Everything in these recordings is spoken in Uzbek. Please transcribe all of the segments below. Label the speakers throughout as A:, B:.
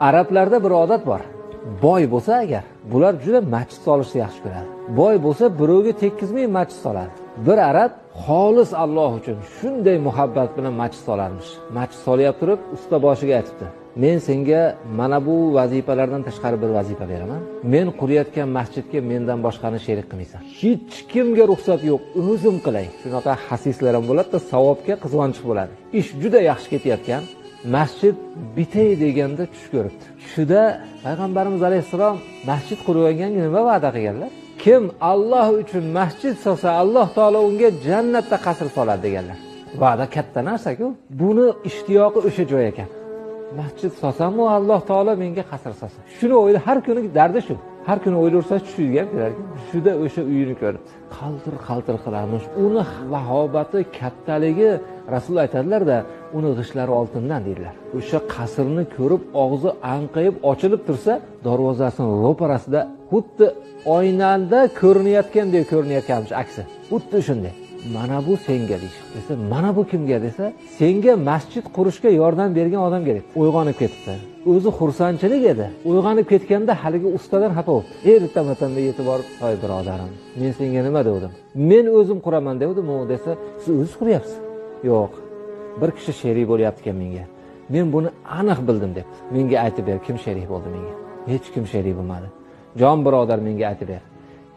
A: arablarda bir odat bor. Boy bo'lsa agar bular juda masjid solishni yaxshi ko'radi. Boy bo'lsa birovga tekkizmay masjid soladi. Bir arab xolis alloh uchun shunday muhabbat bilan masjid solarmish. Masjid solyapti turib usta boshiga aytibdi. Men senga mana bu vazifalardan tashqari bir vazifa beraman. Men qurayotgan masjidga mendan boshqani sherik qilmaysan. Hech kimga ruxsat yo'q. O'zim qilay. Shunaqa hasislar ham bo'ladida savobga qizg'onchiq bo'ladi. Ish juda yaxshi ketayotgan. Masjid bitay deganda tush ko'ribdi. Tushida payg'ambarimiz alayhissalom masjid qurganga nima va'da qilganlar? Kim alloh uchun masjid solsa alloh taolo unga jannatda qasr soladi deganlar. Va'da katta narsaku. Buni ishtiyoqi o'sha joy ekan. Masjid solsamu alloh taolo menga qasr solsin. Shuni o'yla har kuni dardi shu. Har kuni o'ylaversa tushiga ham kelar shunda o'sha uyini ko'rib qaltir qaltir qilarmish uni vahobati kattaligi rasululloh aytadilarda uni g'ishlari oltindan deydilar. O'sha qasrni ko'rib og'zi anqayib ochilib tursa darvozasini ro'parasida xuddi oynada ko'rinayotgandek ko'rinayotganmish aksi. Xuddi shunday. Mana bu senga deyishdi desa mana bu kimga desa senga masjid qurishga yordam bergan odamga debdi uyg'onib ketibdi. O'zi xursandchilik edi. Uyg'onib ketganda haligi ustadan xafa bo'libdi. Ertamatanda yetib borib hoy birodarim men senga nima devdim? Men o'zim quraman devdim u desa siz o'ziz quryapsiz. Yo'q bir kishi sherik bo'lyapti ekan menga. Men buni aniq bildim debdi. Menga aytib ber kim sherik bo'ldi menga? Hech kim sherik bo'lmadi. Jon birodar menga aytib ber.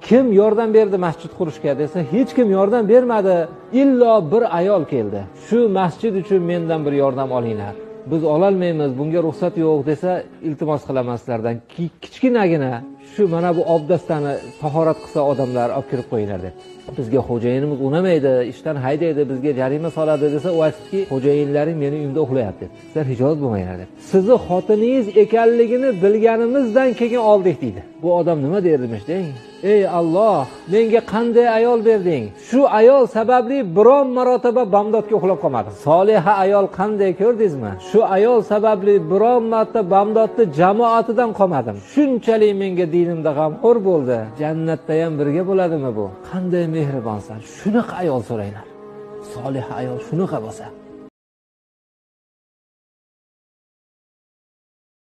A: Kim yordam berdi masjid qurishga desa hech kim yordam bermadi. Illo bir ayol keldi. Shu masjid uchun mendan bir yordam olinglar. Biz ololmaymiz bunga ruxsat yo'q desa iltimos qilaman sizlardan kichkinagina shu mana bu obdastani tahorat qilsa odamlar olib kirib qo'yinglar deb. Bizga xo'jayinimiz unamaydi ishdan haydaydi bizga jarima soladi desa u aytdiki xo'jayinlaring meni uyimda uxlayapti deb. Sizlar hijolat bo'lmanglar deb. Sizni xotiningiz ekanligini bilganimizdan keyin oldik deydi. Bu odam nima derdimish deng ey alloh menga qanday ayol berding? Shu ayol sababli biron marotaba bamdodga uxlab qolmadim soliha ayol qanday ko'rdingizmi? Shu ayol sababli biron marta bamdodni jamoatidan qolmadim. Shunchalik menga dinimda g'amxo'r bo'ldi. Jannatda ham birga bo'ladimi bu? Qanday mehribonsan? Shunaqa ayol so'ranglar. Soliha ayol shunaqa bo'lsa.